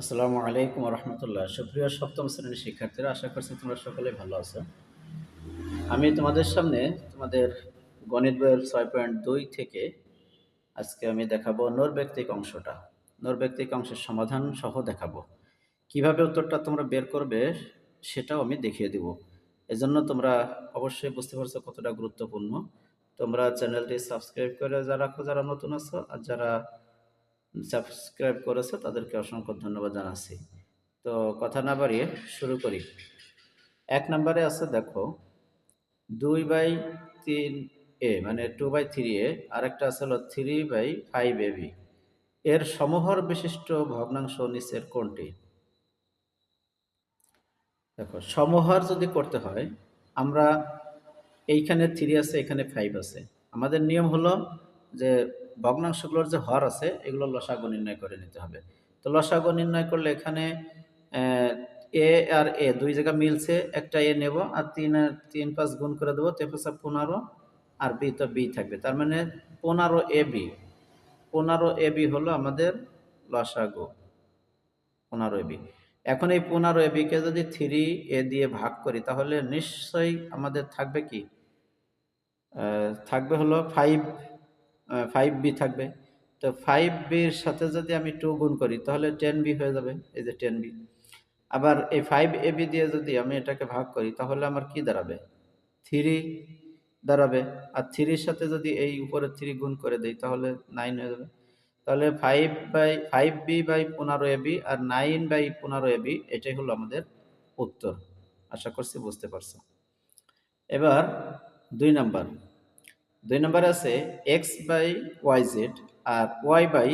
আসসালামু আলাইকুম রহমতুল্লাহ সুপ্রিয় সপ্তম শ্রেণির শিক্ষার্থীরা, আশা করছি তোমরা সকলেই ভালো আছো। আমি তোমাদের সামনে তোমাদের গণিত বইয়ের ছয় পয়েন্ট দুই থেকে আজকে আমি দেখাবো নৈর্ব্যক্তিক অংশটা। নৈর্ব্যক্তিক অংশের সমাধান সহ দেখাবো। কীভাবে উত্তরটা তোমরা বের করবে সেটাও আমি দেখিয়ে দিব। এজন্য তোমরা অবশ্যই বুঝতে পারছ কতটা গুরুত্বপূর্ণ। তোমরা চ্যানেলটি সাবস্ক্রাইব করে যারা রাখো, যারা নতুন আছো আর যারা সাবস্ক্রাইব করেছে, তাদেরকে অসংখ্য ধন্যবাদ জানাচ্ছি। তো কথা না বাড়িয়ে শুরু করি। এক নম্বরে আছে, দেখো, দুই বাই তিন এ মানে টু বাই থ্রি এ আর একটা আছে হলো three by five A B. এর সমহর বিশিষ্ট ভগ্নাংশ নিচের কোনটি? দেখো সমহার যদি করতে হয়, আমরা এইখানে থ্রি আছে, এখানে ফাইভ আছে। আমাদের নিয়ম হলো যে ভগ্নাংশগুলোর যে হর আছে, এগুলো লসাগু নির্ণয় করে নিতে হবে। তো লসাগু নির্ণয় করলে এখানে, এ আর এ দুই জায়গা মিলছে, একটা এ নেব আর তিন তিন পাঁচ গুণ করে দেবো তিন পাঁচ পনেরো, আর বি তো বি থাকবে। তার মানে পনেরো এ বি। পনেরো এ বি হলো আমাদের লসাগু, পনেরো এ বি। এখন এই পনেরো এ বিকে যদি থ্রি এ দিয়ে ভাগ করি, তাহলে নিশ্চয়ই আমাদের থাকবে কি? থাকবে হলো ফাইভ ফাইভ বি থাকবে। তো ফাইভ বির সাথে যদি আমি টু গুণ করি, তাহলে টেন বি হয়ে যাবে, এই যে টেন বি আবার এই ফাইভ এ বি দিয়ে যদি আমি এটাকে ভাগ করি, তাহলে আমার কি দাঁড়াবে? থ্রি দাঁড়াবে। আর থ্রির সাথে যদি এই উপরে থ্রি গুণ করে দিই, তাহলে নাইন হয়ে যাবে। তাহলে five by five B by পনেরো এ বি আর নাইন বাই পনেরো এ বি এটাই হলো আমাদের উত্তর। আশা করছি বুঝতে পারছ। এবার দুই নাম্বার। দুই নম্বর আছে এক্স বাই ওয়াই জেড আর ওয়াই বাই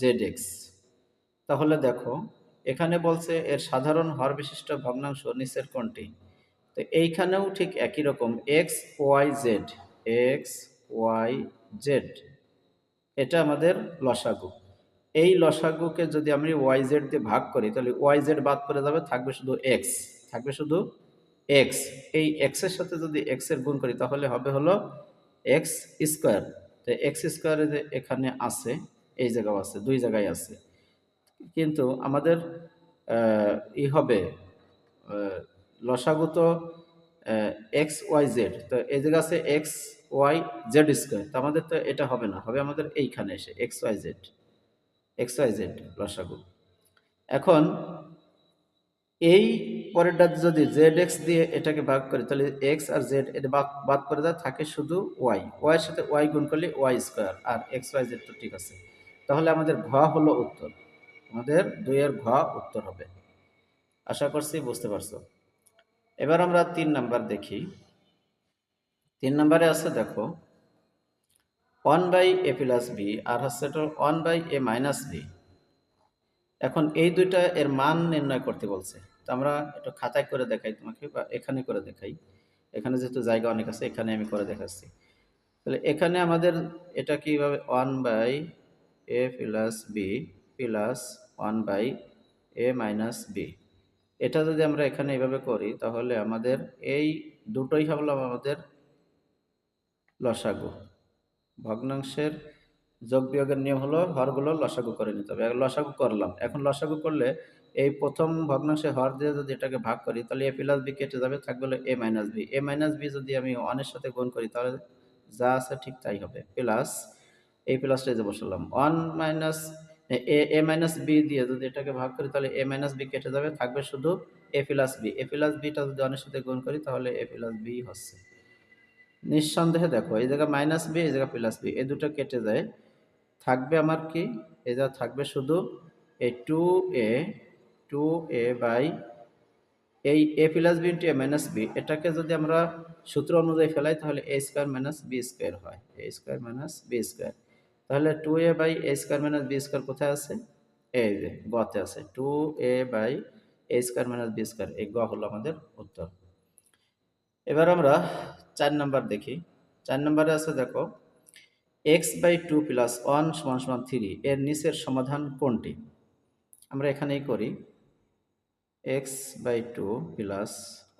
জেড এক্স তাহলে দেখো, এখানে বলছে এর সাধারণ হর বিশিষ্ট ভগ্নাংশ নিচের কোনটি তো এইখানেও ঠিক একই রকম X Y Z X Y Z এটা আমাদের লসাগু। এই লসাগুকে যদি আমি ওয়াই জেড দিয়ে ভাগ করি, তাহলে ওয়াই জেড বাদ করে যাবে, থাকবে শুধু এক্স থাকবে শুধু এক্স এই এক্সের সাথে যদি এক্সের গুণ করি, তাহলে হবে হলো এক্স স্কোয়ার। তো এক্স স্কোয়ারে যে এখানে আছে, এই জায়গাও আছে, দুই জায়গায় আছে। কিন্তু আমাদের ই হবে লসাগু তো এক্স ওয়াই জেড। তো এই জায়গা আছে এক্স ওয়াই জেড স্কোয়ার। তো আমাদের তো এটা হবে না, হবে আমাদের এইখানে এসে, X Y Z. X Y Z লসাগু। এখন এই পরেরটা যদি জেড এক্স দিয়ে এটাকে ভাগ করি, তাহলে এক্স আর জেড এটা বাদ করে দেওয়া থাকে শুধু ওয়াই ওয়াইয়ের সাথে ওয়াই গুণ করলে ওয়াই স্কোয়ার আর এক্স ওয়াই জেড তো ঠিক আছে। তাহলে আমাদের ঘ হলো উত্তর। আমাদের দুইয়ের ঘ উত্তর হবে। আশা করছি বুঝতে পারছ। এবার আমরা তিন নাম্বার দেখি। তিন নাম্বারে আছে দেখো one by A plus B আর হচ্ছে one by A minus B এখন এই দুইটা এর মান নির্ণয় করতে বলছে। তো আমরা একটু খাতায় করে দেখাই তোমাকে বা এখানে করে দেখাই। এখানে যেহেতু জায়গা অনেক আছে, এখানে আমি করে দেখাচ্ছি। তাহলে এখানে আমাদের এটা কীভাবে? One by A plus B plus one by A minus B এটা যদি আমরা এখানে এইভাবে করি, তাহলে আমাদের এই দুটোই হলো আমাদের লসাগু। ভগ্নাংশের যোগ বিয়োগের নিয়ম হলো হরগুলো লসাগু করে নিতে হবে। লসাগু করলাম। এখন লসাগু করলে এই প্রথম ভগ্নাংশে হর দিয়ে যদি এটাকে ভাগ করি, তাহলে এ প্লাস বি কেটে যাবে, থাকবে হলো A minus B A minus B যদি আমি ওয়ানের সাথে গুণ করি, তাহলে যা আছে ঠিক তাই হবে। প্লাস এই প্লাসটা যে বসালাম। One minus A A minus B দিয়ে যদি এটাকে ভাগ করি, তাহলে এ মাইনাস বি কেটে যাবে, থাকবে শুধু A plus B A plus beta যদি ওয়ানের সাথে গুণ করি, তাহলে এ প্লাস বি হচ্ছে। নিঃসন্দেহে দেখো, এই জায়গা মাইনাস বি এই জায়গা প্লাস বি এই দুটো কেটে যায়। থাকবে আমার কি? যা থাকবে শুধু এই two A two A by এই A plus B into A minus B এটাকে যদি আমরা সূত্র অনুযায়ী ফেলাই, তাহলে A square minus B square হয়। A square minus B square তাহলে two A by A square minus B square কোথায় আছে? এই যে, গতে আছে। Two A by A square minus B square এই গ হলো আমাদের উত্তর। এবার আমরা চার নাম্বার দেখি। চার নাম্বারে আছে, দেখো X by two plus one সমান সমান থ্রি এর নিচের সমাধান কোনটি? আমরা এখানেই করি। X by two plus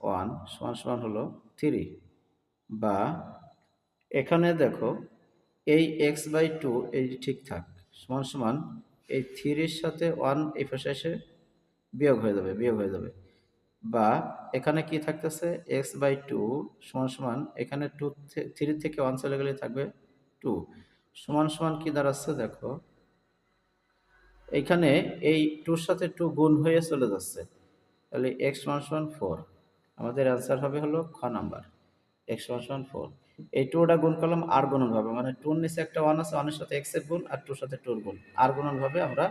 one সমান সমান হলো থ্রি বা এখানে দেখো এই এক্স বাই টু এই ঠিকঠাক সমান সমান এই থ্রির সাথে ওয়ান এই পাশে এসে বিয়োগ হয়ে যাবে, বিয়োগ হয়ে যাবে। বা এখানে কি থাকতেছে? এক্স বাই টু সমান সমান এখানে টু থ্রি থেকে ওয়ান চলে গেলে থাকবে টু সমান সমান কি দাঁড়াচ্ছে দেখো। এইখানে এই টুর সাথে টু গুণ হয়ে চলে যাচ্ছে। তাহলে এক্স সমান সমান ফোর আমাদের অ্যান্সার হবে হলো খ নাম্বার। এক্স সমান সমান ফোর এই টুটা গুণ করলাম আর গুণন ভাবে। মানে টুর নিচে একটা ওয়ান আছে ওয়ানের সাথে এক্সের গুণ আর টুর সাথে টুর গুণ। আর গুণন ভাবে আমরা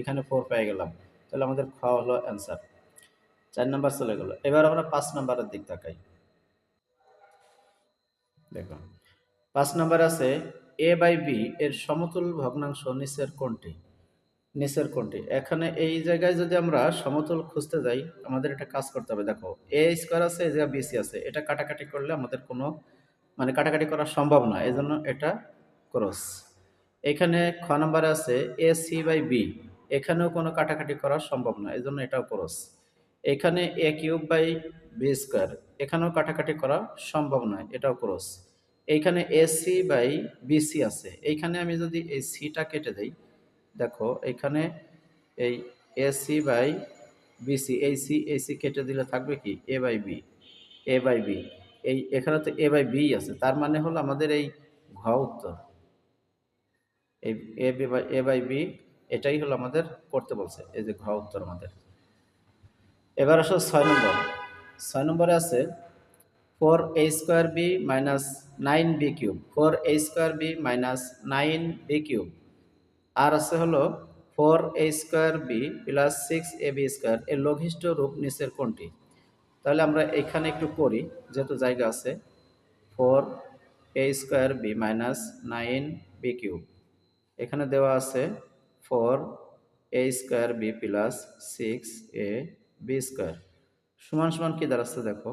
এখানে ফোর পেয়ে গেলাম। তাহলে আমাদের খ হলো অ্যান্সার চার নাম্বার চলে গেল। এবার আমরা পাঁচ নাম্বারের দিক তাকাই। দেখো। পাঁচ নম্বর আছে এ বাই বি এর সমতুল ভগ্নাংশ নিচের কোনটি নিচের কোনটি এখানে এই জায়গায় যদি আমরা সমতুল খুঁজতে যাই, আমাদের এটা কাজ করতে হবে। দেখো এ স্কোয়ার আছে এই জায়গায় বিসি আছে। এটা কাটাকাটি করলে আমাদের কোনো মানে কাটাকাটি করা সম্ভব না। এই জন্য এটা ক্রস এখানে খ নাম্বারে আছে এ সি বাই বি এখানেও কোনো কাটাকাটি করা সম্ভব না এই জন্য এটাও ক্রস এখানে A cube by B square এখানেও কাটাকাটি করা সম্ভব নয়, এটাও ক্রস এইখানে এসি বাই বিসি আছে। এইখানে আমি যদি এই সিটা কেটে দেই, দেখো এখানে এই এসি বাই বিসি এই সি এই সি কেটে দিলে থাকবে কি? A by B A by B এই এখানে তো এ বাই বি আছে, তার মানে হলো আমাদের এই ঘ উত্তর। এই A B by A by B এটাই হলো আমাদের করতে বলছে, এই যে ঘ উত্তর আমাদের। এবার আসো ছয় নম্বর। ছয় নম্বরে আছে four A square B minus nine B cube, four A square B minus nine B cube. আর আছে হলো four A square B plus six A B square, এর লঘিষ্ঠ রূপ নিচের কোনটি? তাহলে আমরা এখানে একটু করি যেহেতু জায়গা আছে। Four A square B minus nine B cube. এখানে দেওয়া আছে four A square B plus six A B square. সমান সমান কী দাঁড়াচ্ছে দেখো?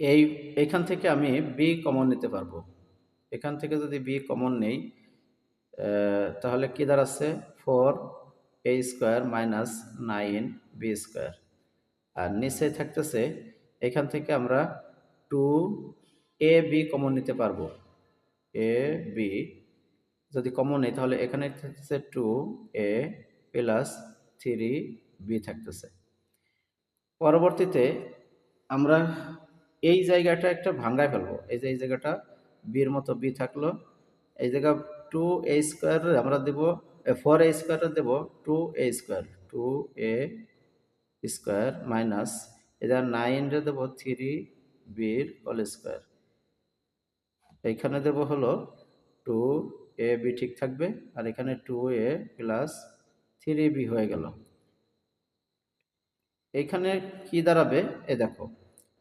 এই, এখান থেকে আমি বি কমন নিতে পারব। এখান থেকে যদি বি কমন নেই তাহলে কী দাঁড়াচ্ছে? Four A square minus nine B square আর নিচে থাকতেছে, এখান থেকে আমরা টু এ বি কমন নিতে পারব। এ বি যদি কমন নেই, তাহলে এখানে থাকতেছে two A plus three B থাকতেছে। পরবর্তীতে আমরা এই জায়গাটা একটা ভাঙ্গায় ফেলব। এই যে, এই জায়গাটা বির মতো বি থাকল। এই জায়গা টু এ স্কোয়ার আমরা দেব ফোর এ স্কোয়ার দেবো two A square two A square minus এদের নাইন রে দেবো থ্রি বির হোল স্কোয়ার এইখানে দেবো হলো টু এ বি ঠিক থাকবে, আর এখানে two A plus three B হয়ে গেল। এইখানে কি দাঁড়াবে? এ দেখো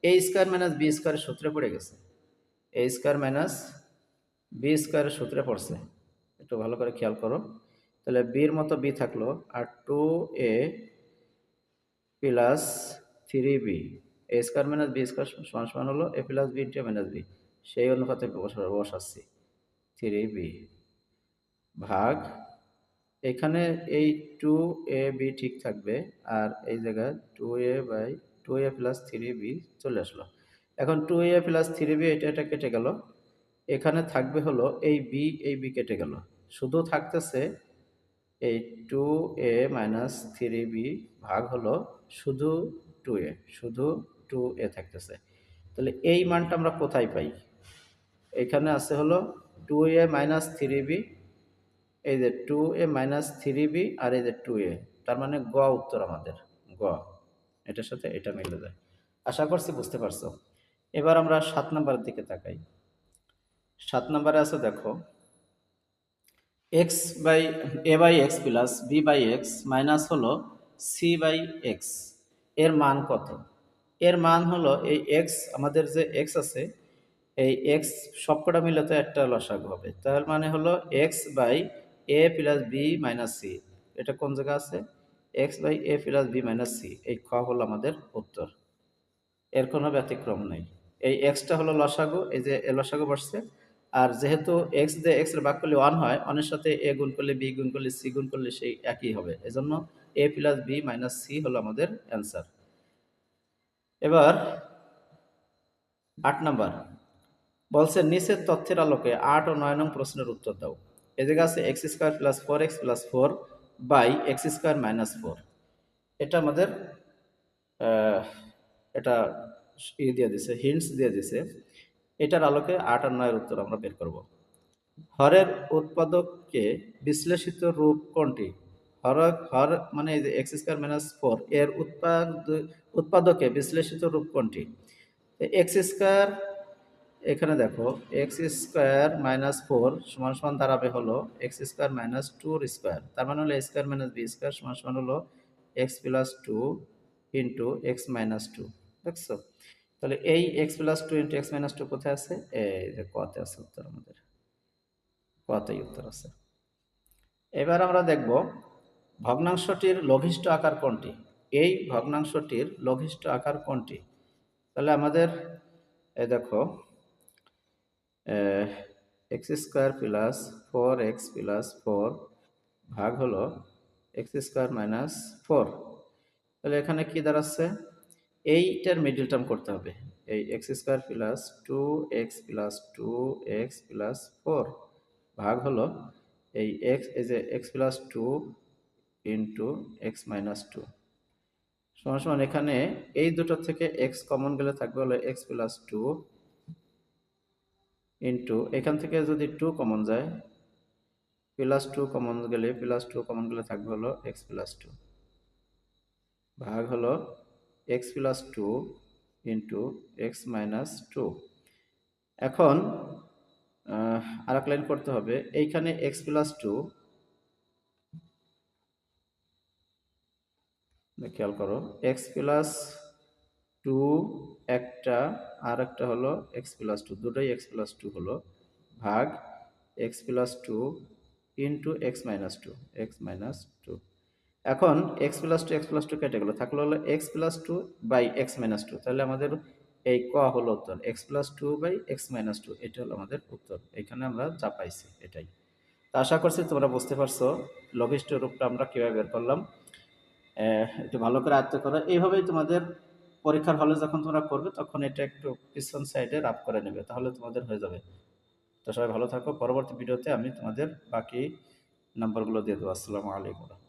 এ স্কোয়ার মাইনাস বি স্কোয়ারের সূত্রে পড়ে গেছে। এ স্কোয়ার মাইনাস বি স্কোয়ারের সূত্রে পড়ছে। একটু ভালো করে খেয়াল করো। তাহলে বির মতো বি থাকল আর two A plus three B A square minus B square সমান সমান হলো A plus B into minus B সেই অনুপাতে বসাচ্ছি। থ্রি বি ভাগ এখানে এই টু এ বি ঠিক থাকবে আর এই জায়গায় two A by two A plus three B চলে আসলো। এখন two A plus three B এটা এটা কেটে গেল। এখানে থাকবে হলো এই বি এই বি কেটে গেল। শুধু থাকতেছে এই two A minus three B ভাগ হলো শুধু টু এ শুধু টু এ থাকতেছে। তাহলে এই মানটা আমরা কোথায় পাই? এখানে আছে হলো two A minus three B এই যে two A minus three B আর এই যে টু এ তার মানে গ উত্তর আমাদের, গ। এটার সাথে এটা মিলে যায়। আশা করছি বুঝতে পারছ। এবার আমরা সাত নম্বরের দিকে তাকাই। সাত নম্বরে আছে দেখো X by A by X plus B by X minus হলো সি বাই এক্সের মান কত? এর মান হলো এই এক্স আমাদের যে এক্স আছে, এই এক্স সবকটা মিলে তো একটা লসাগু হবে। তার মানে হলো X by A plus B minus C এটা কোন জায়গা আছে? X by A plus B minus C, এই খ হলো আমাদের উত্তর। এর কোনো ব্যতিক্রম নেই। এই এক্সটা হলো লসাগু, এই যে এ লসাগু বসছে। আর যেহেতু এক্স দিয়ে এক্সের ভাগ করলে ওয়ান হয় অনের সাথে এ গুণ করলে বি গুণ করলে সি গুণ করলে সেই একই হবে। এজন্য A plus B minus C হলো আমাদের অ্যান্সার। এবার আট নাম্বার। বলছে, নিচের তথ্যের আলোকে আট ও নয় নং প্রশ্নের উত্তর দাও। এদিকে আছে X square plus four X plus four by X square minus four এটা আমাদের এটা ই দিয়ে দিছে হিন্টস দিয়ে দিছে। এটার আলোকে আট আর নয়ের উত্তর আমরা বের করব। হরের উৎপাদককে বিশ্লেষিত রূপ কোনটি? হর হর মানে এক্স স্কোয়ার মাইনাস ফোর এর উৎপাদ, উৎপাদকে বিশ্লেষিত রূপ কোনটি? এক্স স্কোয়ার এখানে দেখো এক্স স্কোয়ার মাইনাস ফোর সমান সমান দাঁড়াবে হলো এক্স স্কোয়ার মাইনাস টুর স্কোয়ার তার মানে হলো স্কোয়ার মাইনাস বি স্কোয়ার সমান সমান হলো X plus two into X minus two দেখছ? তাহলে এই X plus two into X minus two কোথায় আছে? এই যে কতে আছে উত্তর আমাদের। কতেই উত্তর আছে। এবার আমরা দেখব ভগ্নাংশটির লঘিষ্ঠ আকার কোনটি? এই ভগ্নাংশটির লঘিষ্ঠ আকার কোনটি? তাহলে আমাদের দেখো X square plus four X plus four ভাগ হলো এক্স স্কোয়ার মাইনাস ফোর। তাহলে এখানে কি দাঁড়াচ্ছে? এইটার মিডল টার্ম করতে হবে। এই X square plus two X plus two X plus four ভাগ হলো এই এক্স, এই যে X plus two into X minus two. সমান সমান এখানে এই দুটো থেকে এক্স কমন গেলে থাকবে হলো এক্স প্লাস টু ইন্টু এখান থেকে যদি টু কমন যায় প্লাস টু কমন গেলে প্লাস টু কমন গেলে থাকবে হলো এক্স প্লাস টু ভাগ হলো X plus two into X minus two এখন আর এক লাইন করতে হবে। এইখানে এক্স প্লাস টু খেয়াল করো এক্স প্লাস টু একটা আর একটা হলো এক্স প্লাস টু দুটোই এক্স প্লাস টু হলো, ভাগ X plus two into X minus two X minus two এখন X plus two X plus two কেটে গেলো, থাকল হলো X plus two by X minus two তাহলে আমাদের এই ক হলো উত্তর X plus two by X minus two এটা হলো আমাদের উত্তর, এখানে আমরা যা পাইছি এটাই। তা আশা করছি তোমরা বুঝতে পারছ, লঘিষ্ঠ রূপটা আমরা কীভাবে বের করলাম একটু ভালো করে আয়ত্ত করো, এইভাবেই তোমাদের পরীক্ষার হলে যখন তোমরা করবে, তখন এটা একটু পিছন সাইডে রাফ করে নেবে, তাহলে তোমাদের হয়ে যাবে। তো সবাই ভালো থাকো, পরবর্তী ভিডিওতে আমি তোমাদের বাকি নাম্বারগুলো দিয়ে দেবো। আসসালামু আলাইকুম।